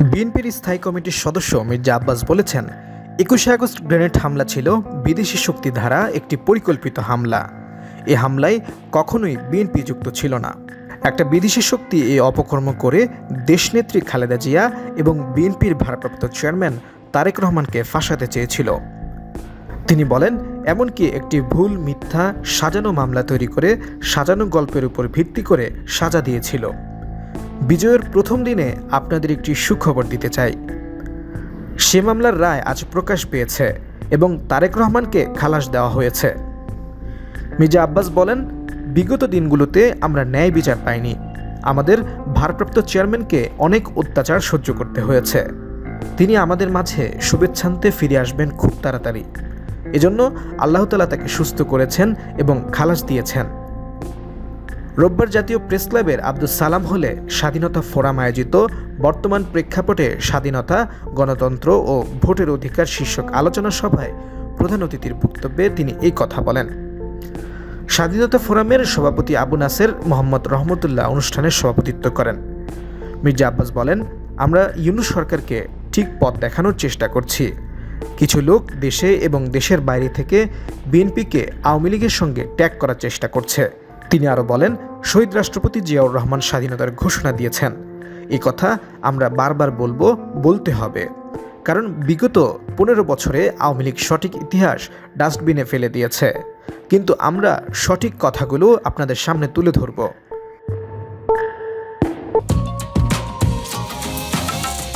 বিএনপির স্থায়ী কমিটির সদস্য মির্জা আব্বাস বলেছেন, একুশে আগস্ট গ্রেনেড হামলা ছিল বিদেশি শক্তি দ্বারা একটি পরিকল্পিত হামলা। এ হামলায় কখনোই বিএনপি যুক্ত ছিল না। একটা বিদেশি শক্তি এই অপকর্ম করে দেশনেত্রী খালেদা জিয়া এবং বিএনপির ভারপ্রাপ্ত চেয়ারম্যান তারেক রহমানকে ফাঁসাতে চেয়েছিল। তিনি বলেন, এমনকি একটি ভুল মিথ্যা সাজানো মামলা তৈরি করে সাজানো গল্পের উপর ভিত্তি করে সাজা দিয়েছিল। বিজয়ের প্রথম দিনে আপনাদের একটি সুখবর দিতে চাই। সে মামলার রায় আজ প্রকাশ পেয়েছে এবং তারেক রহমানকে খালাস দেওয়া হয়েছে। মির্জা আব্বাস বলেন, বিগত দিনগুলোতে আমরা ন্যায় বিচার পাইনি। আমাদের ভারপ্রাপ্ত চেয়ারম্যানকে অনেক অত্যাচার সহ্য করতে হয়েছে। তিনি আমাদের মাঝে শুভেচ্ছান্তে ফিরে আসবেন খুব তাড়াতাড়ি। এজন্য আল্লাহ তালা তাকে সুস্থ করেছেন এবং খালাস দিয়েছেন। রোববার জাতীয় প্রেস ক্লাবের আব্দুল সালাম হলে স্বাধীনতা ফোরাম আয়োজিত বর্তমান প্রেক্ষাপটে স্বাধীনতা, গণতন্ত্র ও ভোটের অধিকার শীর্ষক আলোচনা সভায় প্রধান অতিথির বক্তব্যে তিনি এই কথা বলেন। স্বাধীনতা ফোরামের সভাপতি আবু নাসের মোহাম্মদ রহমতুল্লাহ অনুষ্ঠানের সভাপতিত্ব করেন। মির্জা আব্বাস বলেন, আমরা ইউনু সরকারকে ঠিক পথ দেখানোর চেষ্টা করছি। কিছু লোক দেশে এবং দেশের বাইরে থেকে বিএনপিকে আওয়ামী লীগের সঙ্গে ট্যাগ করার চেষ্টা করছে। তিনি আরও বলেন, শহীদ রাষ্ট্রপতি জিয়াউর রহমান স্বাধীনতার ঘোষণা দিয়েছেন। এ কথা আমরা বারবার বলব, বলতে হবে। কারণ বিগত পনেরো বছরে আওয়ামী লীগ সঠিক ইতিহাস ডাস্টবিনে ফেলে দিয়েছে। কিন্তু আমরা সঠিক কথাগুলো আপনাদের সামনে তুলে ধরবো।